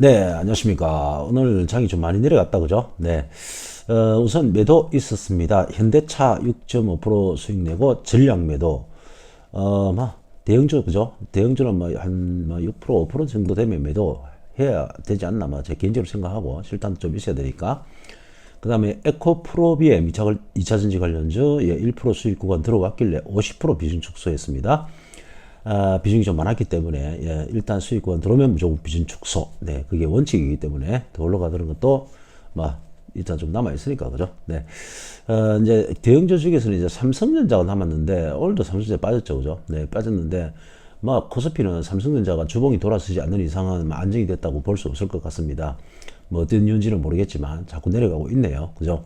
네, 안녕하십니까. 오늘 장이 좀 많이 내려갔다, 그죠? 네. 어, 우선 매도 있었습니다. 현대차 6.5% 수익 내고 전량 매도. 어, 뭐, 대형주, 그죠? 대형주는 뭐, 한, 뭐, 6%, 5% 정도 되면 매도 해야 되지 않나, 뭐, 제 개인적으로 생각하고, 실탄도 좀 있어야 되니까. 그 다음에 에코프로비에 미차, 2차전지 관련주, 예, 1% 수익 구간 들어왔길래 50% 비중 축소했습니다. 아, 비중이 좀 많았기 때문에 예, 일단 수익권 들어오면 무조건 비중 축소. 네, 그게 원칙이기 때문에 더 올라가는 것도 뭐 일단 좀 남아 있으니까 그죠? 네, 어, 이제 대형주 중에서는 이제 삼성전자가 남았는데 오늘도 삼성전자 빠졌죠, 그죠? 네, 빠졌는데 뭐 코스피는 삼성전자가 주봉이 돌아서지 않는 이상은 뭐 안정이 됐다고 볼 수 없을 것 같습니다. 뭐 어떤 이유인지는 모르겠지만 자꾸 내려가고 있네요, 그죠?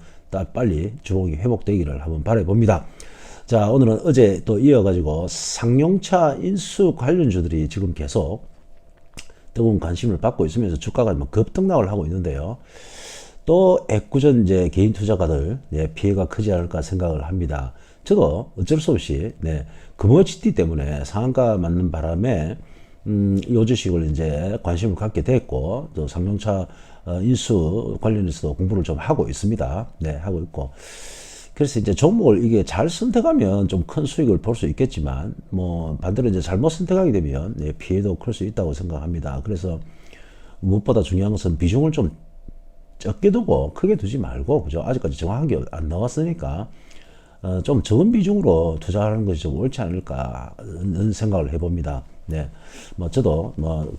빨리 주봉이 회복되기를 한번 바라봅니다. 자, 오늘은 어제 또 이어가지고 상용차 인수 관련주들이 지금 계속 뜨거운 관심을 받고 있으면서 주가가 뭐 급등락을 하고 있는데요. 또 애꿎은 이제 개인 투자가들 예, 피해가 크지 않을까 생각을 합니다. 저도 어쩔 수 없이 네, 금호치티 때문에 상한가 맞는 바람에 음, 요 주식을 이제 관심을 갖게 됐고 또 상용차 어, 인수 관련해서도 공부를 좀 하고 있습니다. 네, 하고 있고 그래서 이제 종목을 이게 잘 선택하면 좀 큰 수익을 볼 수 있겠지만 뭐 반대로 이제 잘못 선택하게 되면 네, 피해도 클 수 있다고 생각합니다. 그래서 무엇보다 중요한 것은 비중을 좀 적게 두고 크게 두지 말고 그죠? 아직까지 정확한 게 안 나왔으니까 어, 좀 적은 비중으로 투자하는 것이 좀 옳지 않을까 는 생각을 해봅니다. 네, 뭐 저도 뭐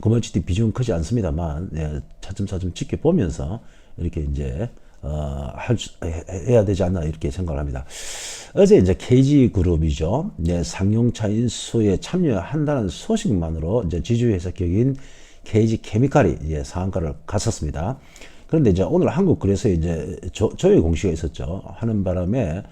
거머치티 그 비중 크지 않습니다만 네, 차츰차츰 지켜보면서 이렇게 이제 어, 할 수, 해야 되지 않나 이렇게 생각을 합니다. 어제 이제 KG 그룹이죠. 네, 상용차 인수에 참여한다는 소식만으로 이제 지주회사 격인 KG 케미칼이 이제 상한가를 갔었습니다. 그런데 이제 오늘 한국 그래서 이제 조, 조회 공시가 있었죠. 하는 바람에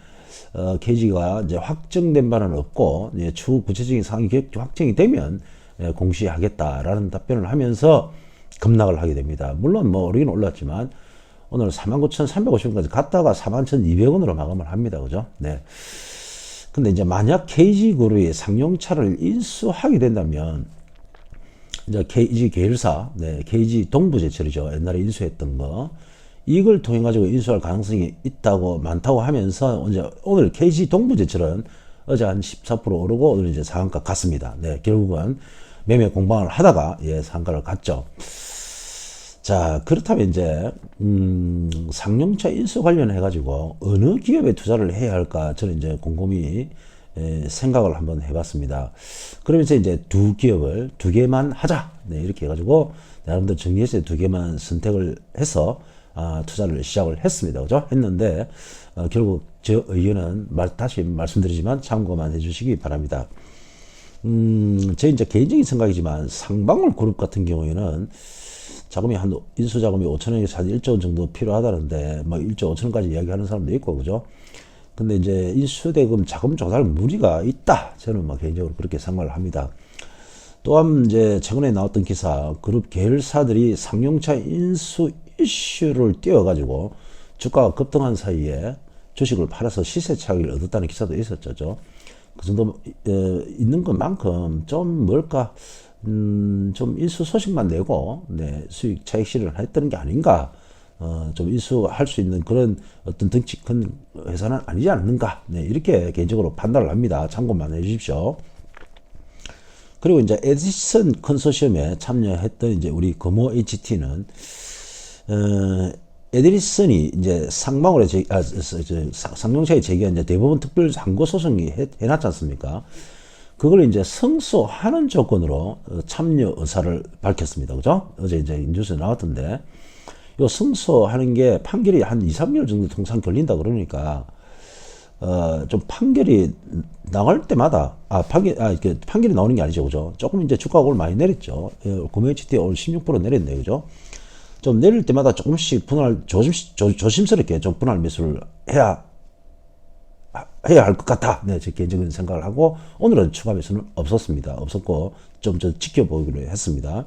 어, KG가 이제 확정된 바는 없고 이제 추후 구체적인 상황이 확정이 되면 예, 공시하겠다라는 답변을 하면서 급락을 하게 됩니다. 물론 뭐 오르긴 올랐지만 오늘 49,350원까지 갔다가 41,200원으로 마감을 합니다. 그죠? 네. 근데 이제 만약 KG그룹이 상용차를 인수하게 된다면 이제 KG 계열사, 네, KG 동부제철이죠. 옛날에 인수했던 거. 이걸 통해 가지고 인수할 가능성이 있다고 많다고 하면서 이제 오늘 KG 동부제철은 어제 한 14% 오르고 오늘 이제 상한가 갔습니다. 네, 결국은 매매 공방을 하다가 예, 상한가를 갔죠. 자, 그렇다면 이제, 음, 상용차 인수 관련해 가지고 어느 기업에 투자를 해야 할까 저는 이제 곰곰이 에, 생각을 한번 해봤습니다. 그러면서 이제 두 기업을 두 개만 하자. 네, 이렇게 해가지고 여러분들 정리해서 두 개만 선택을 해서 아, 투자를 시작을 했습니다. 그죠? 했는데, 어, 결국 저 의견은 말, 다시 말씀드리지만 참고만 해주시기 바랍니다. 음, 제 이제 개인적인 생각이지만 상방울 그룹 같은 경우에는 자금이 한 인수 자금이 5천 원에서 한 1조 원 정도 필요하다는데 뭐 1조 5천 원까지 이야기하는 사람도 있고 그죠? 근데 이제 인수 대금 자금 조달 무리가 있다. 저는 뭐 개인적으로 그렇게 생각을 합니다. 또한 이제 최근에 나왔던 기사 그룹 계열사들이 상용차 인수 이슈를 띄워가지고 주가가 급등한 사이에 주식을 팔아서 시세 차익을 얻었다는 기사도 있었죠. 그 정도 어, 있는 것만큼 좀 뭘까 음, 좀 인수 소식만 내고, 네, 수익 차익 실현을 했던 게 아닌가. 어, 좀 인수할 수 있는 그런 어떤 덩치 큰 회사는 아니지 않는가. 네, 이렇게 개인적으로 판단을 합니다. 참고만 해 주십시오. 그리고 이제 에디슨 컨소시엄에 참여했던 이제 우리 금호 HT는, 어, 에디슨이 이제 상방으로 제, 아, 상용차에 제기한 이제 대법원 특별 상고 소송이 해, 해놨지 않습니까? 그걸 이제 성소하는 조건으로 어, 참여 의사를 밝혔습니다. 그죠? 어제 이제 뉴스에 나왔던데, 요 성소하는 게 판결이 한 2, 3개월 정도 통상 걸린다 그러니까, 어, 좀 판결이 나갈 때마다, 아, 판결, 아, 이렇게 판결이 나오는 게 아니죠. 그죠? 조금 이제 주가가 오늘 많이 내렸죠. 금요일치티 오늘 16% 내렸네요. 그죠? 좀 내릴 때마다 조금씩 분할, 조심, 조, 조심스럽게 좀 분할 매수를 해야 해야 할 것 같다. 네, 제 개인적인 생각을 하고 오늘은 추가 매수는 없었습니다. 없었고 좀저 지켜보기로 했습니다.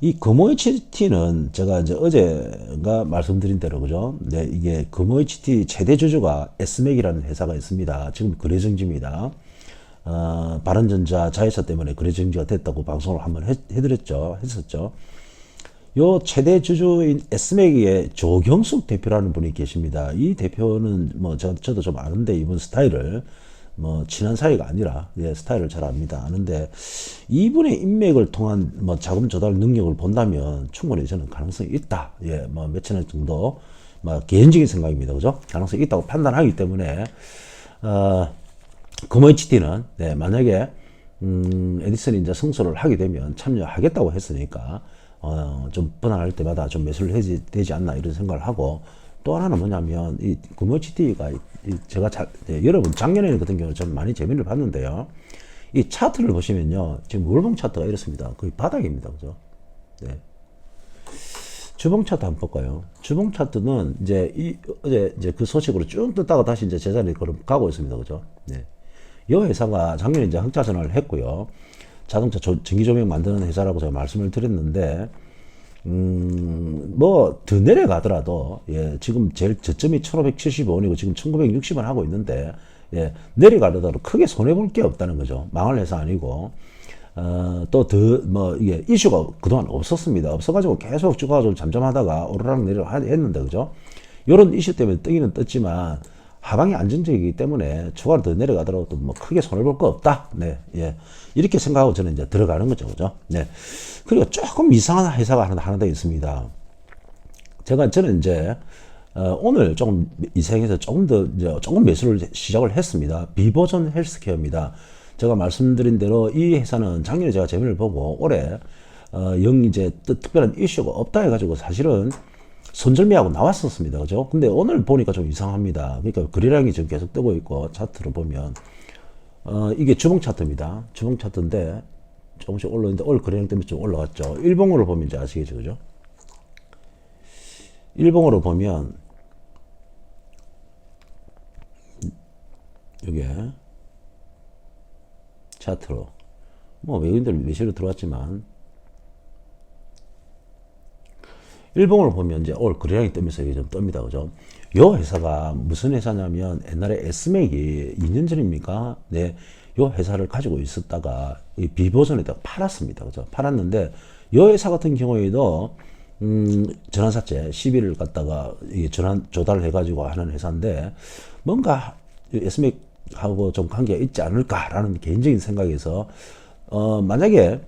이 금호HT는 제가 이제 어제가 말씀드린 대로 그죠? 네, 이게 금호HT 최대 주주가 S맥이라는 회사가 있습니다. 지금 거래 정지입니다. 어, 바른전자 자회사 때문에 거래 정지가 됐다고 방송을 한번 해, 해드렸죠. 했었죠. 요 최대 주주인 에스맥의 조경숙 대표라는 분이 계십니다. 이 대표는 뭐 저, 저도 좀 아는데 이분 스타일을 뭐 친한 사이가 아니라 예, 스타일을 잘 압니다. 아는데 이분의 인맥을 통한 뭐 자금 조달 능력을 본다면 충분히 저는 가능성이 있다. 예, 뭐 몇천억 정도 뭐 개인적인 생각입니다. 그죠? 가능성이 있다고 판단하기 때문에 어 금호치티는 네, 만약에 음, 에디슨이 이제 승소를 하게 되면 참여하겠다고 했으니까 어, 좀 분할할 때마다 좀 매수를 해지 되지 않나 이런 생각을 하고 또 하나는 뭐냐면 이 금호치티가 제가 자, 네, 여러분 작년에 같은 경우는 좀 많이 재미를 봤는데요. 이 차트를 보시면요. 지금 월봉 차트가 이렇습니다. 거의 바닥입니다. 그죠? 네. 주봉 차트 한번 볼까요? 주봉 차트는 이제 이 어제 이제 그 소식으로 쭉 떴다가 다시 이제 제자리에 걸음 가고 있습니다. 그죠? 네. 이 회사가 작년에 이제 흑자 전환을 했고요. 자동차 조, 전기 조명 만드는 회사라고 제가 말씀을 드렸는데 음, 뭐, 더 내려가더라도, 예, 지금 제일 저점이 1575원이고 지금 1960원 하고 있는데, 예, 내려가더라도 크게 손해볼 게 없다는 거죠. 망할 회사 아니고. 어, 또 더, 뭐, 이게 이슈가 그동안 없었습니다. 없어가지고 계속 쭉 가지고 잠잠하다가 오르락 내리락 하- 했는데, 그죠? 요런 이슈 때문에 뜨기는 떴지만, 하방이 안정적이기 때문에 추가로 더 내려가더라도 뭐 크게 손해볼 거 없다. 네, 예. 이렇게 생각하고 저는 이제 들어가는 거죠. 그죠? 네. 그리고 조금 이상한 회사가 하나, 하나 더 있습니다. 제가 저는 이제 어, 오늘 조금 이생해서 조금 더 이제 조금 매수를 시작을 했습니다. 비보전 헬스케어입니다. 제가 말씀드린 대로 이 회사는 작년에 제가 재미를 보고 올해 어, 영 이제 또 특별한 이슈가 없다 해가지고 사실은 손절매하고 나왔었습니다. 그죠? 근데 오늘 보니까 좀 이상합니다. 그러니까 거래량이 지금 계속 뜨고 있고 차트를 보면 어, 이게 주봉 차트입니다. 주봉 차트인데 조금씩 올라오는데 오늘 거래량 때문에 좀 올라갔죠. 일봉으로 보면 이제 아시겠죠, 그죠? 일봉으로 보면 이게 차트로 뭐 외국인들 매시로 들어왔지만 일봉으로 보면 이제 올 거래량이 뜨면서 이게 좀 뜹니다. 그죠? 요 회사가 무슨 회사냐면 옛날에 에스맥이 2년 전입니까? 네. 요 회사를 가지고 있었다가 이 비보전에다가 팔았습니다. 그죠? 팔았는데 요 회사 같은 경우에도 음, 전환사채 시비를 갖다가 이게 전환 조달을 해가지고 하는 회사인데 뭔가 에스맥하고 좀 관계가 있지 않을까라는 개인적인 생각에서 어, 만약에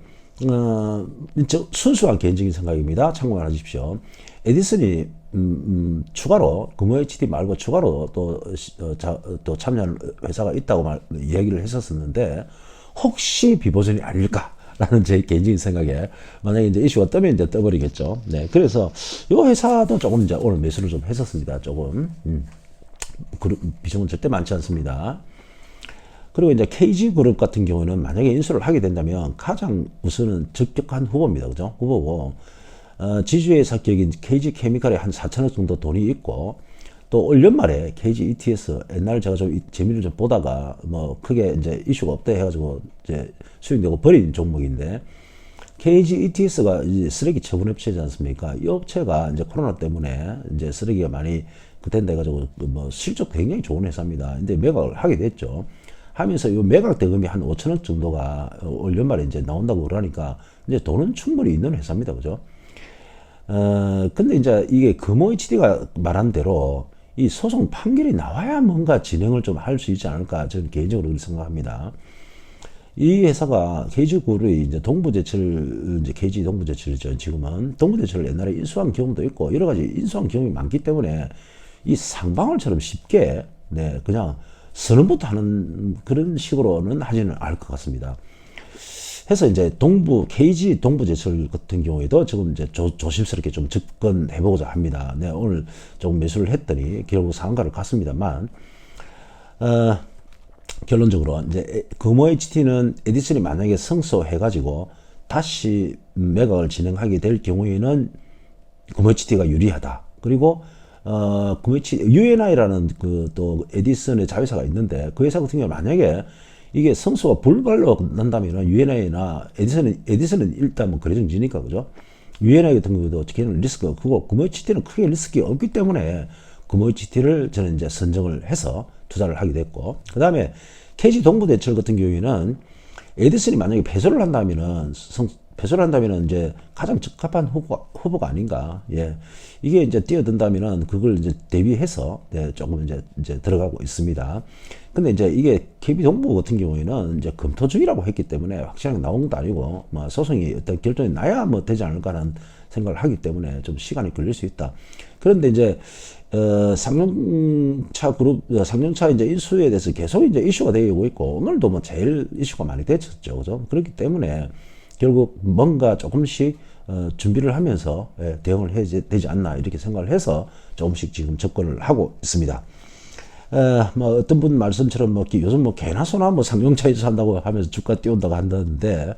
어, 저 순수한 개인적인 생각입니다. 참고만 하십시오. 에디슨이 음, 음, 추가로 금호 HD 말고 추가로 또, 어, 자, 또 참여하는 회사가 있다고 말, 이야기를 했었었는데 혹시 비보전이 아닐까 라는 제 개인적인 생각에 만약에 이제 이슈가 뜨면 이제 떠버리겠죠. 네, 그래서 이 회사도 조금 이제 오늘 매수를 좀 했었습니다. 조금 음, 그 비중은 절대 많지 않습니다. 그리고 이제 KG 그룹 같은 경우는 만약에 인수를 하게 된다면 가장 우선은 적격한 후보입니다. 그죠? 후보고, 어, 지주의 사격인 KG 케미칼에 한 4천억 정도 돈이 있고, 또 올 연말에 KG ETS, 옛날 제가 좀 이- 재미를 좀 보다가 뭐 크게 이제 이슈가 없다 해가지고 이제 수익되고 버린 종목인데, KG ETS가 이제 쓰레기 처분 업체지 않습니까? 이 업체가 이제 코로나 때문에 이제 쓰레기가 많이 그땐 돼가지고 뭐 실적 굉장히 좋은 회사입니다. 근데 매각을 하게 됐죠. 하면서 요 매각 대금이 한 5천억 정도가 올 연말에 이제 나온다고 그러니까 이제 돈은 충분히 있는 회사입니다. 그죠? 어, 근데 이제 이게 금호 HD가 말한 대로 이 소송 판결이 나와야 뭔가 진행을 좀 할 수 있지 않을까 저는 개인적으로 생각합니다. 이 회사가 KG그룹이 이제 동부제철 이제 KG 동부제철이죠. 지금은 동부제철을 옛날에 인수한 경험도 있고 여러 가지 인수한 경험이 많기 때문에 이 상방울처럼 쉽게 네 그냥 선언부터 하는 그런 식으로는 하지는 않을 것 같습니다. 해서 이제 동부 KG 동부제철 같은 경우에도 지금 이제 조, 조심스럽게 좀 접근해 보고자 합니다. 네 오늘 조금 매수를 했더니 결국 상가를 갔습니다만 어. 결론적으로 이제 에- 금호 HT는 에디슨이 만약에 승소해 가지고 다시 매각을 진행하게 될 경우에는 금호 HT가 유리하다. 그리고 어 HT UNI라는 그 또 에디슨의 자회사가 있는데 그 회사 같은 경우 만약에 이게 성수가 불발로 난다면은 UNI나 에디슨은 에디슨은 일단 뭐 거래정지니까 그죠? UNI 같은 경우도 걔는 리스크가 크고 HT는 크게 리스크가 없기 때문에 HT를 저는 이제 선정을 해서 투자를 하게 됐고 그 다음에 KG 동부대철 같은 경우에는 에디슨이 만약에 패소를 한다면은 성, 한다면은 이제 가장 적합한 후보가, 후보가 아닌가. 예. 이게 이제 뛰어든다면은 그걸 이제 대비해서 네, 조금 이제 이제 들어가고 있습니다. 근데 이제 이게 KB 동부 같은 경우에는 이제 검토 중이라고 했기 때문에 확실하게 나온 것도 아니고 뭐 소송이 어떤 결정이 나야 뭐 되지 않을까라는 생각을 하기 때문에 좀 시간이 걸릴 수 있다. 그런데 이제 어, 상용차 그룹, 어, 상용차 이제 인수에 대해서 계속 이제 이슈가 되고 있고, 오늘도 뭐 제일 이슈가 많이 됐었죠. 그죠? 그렇기 때문에 결국 뭔가 조금씩 어, 준비를 하면서 예, 대응을 해야 되지 않나 이렇게 생각을 해서 조금씩 지금 접근을 하고 있습니다. 에, 뭐 어떤 분 말씀처럼 뭐 기- 요즘 뭐 개나 소나 뭐 상용차에서 산다고 하면서 주가 띄운다고 한다는데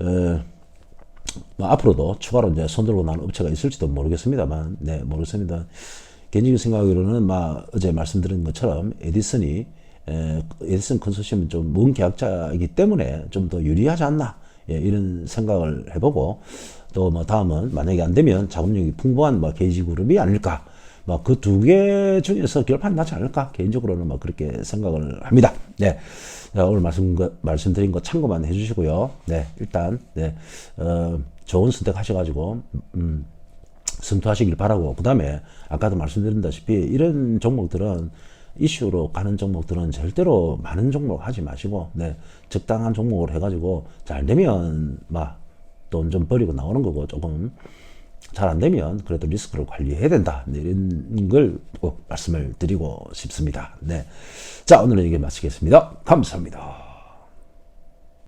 에, 뭐 앞으로도 추가로 이제 손들고 나는 업체가 있을지도 모르겠습니다만, 네, 모르겠습니다. 개인적인 생각으로는 막 어제 말씀드린 것처럼 에디슨이 에, 에디슨 컨소시엄은 좀 먼 계약자이기 때문에 좀 더 유리하지 않나 예, 이런 생각을 해보고 또 뭐 다음은 만약에 안 되면 자금력이 풍부한 뭐 게이지 그룹이 아닐까 뭐그두 개 중에서 결판이 나지 않을까 개인적으로는 뭐 그렇게 생각을 합니다. 네. 자, 오늘 말씀, 거- 말씀드린 거 참고만 해주시고요. 네, 일단, 네, 어, 좋은 선택 하셔가지고, 음, 검토하시길 바라고, 그 다음에, 아까도 말씀드린다시피, 이런 종목들은, 이슈로 가는 종목들은 절대로 많은 종목 하지 마시고, 네, 적당한 종목을 해가지고, 잘 되면, 막, 돈 좀 버리고 나오는 거고, 조금, 잘 안 되면 그래도 리스크를 관리해야 된다. 네, 이런 걸 꼭 말씀을 드리고 싶습니다. 네. 자, 오늘은 이게 마치겠습니다. 감사합니다.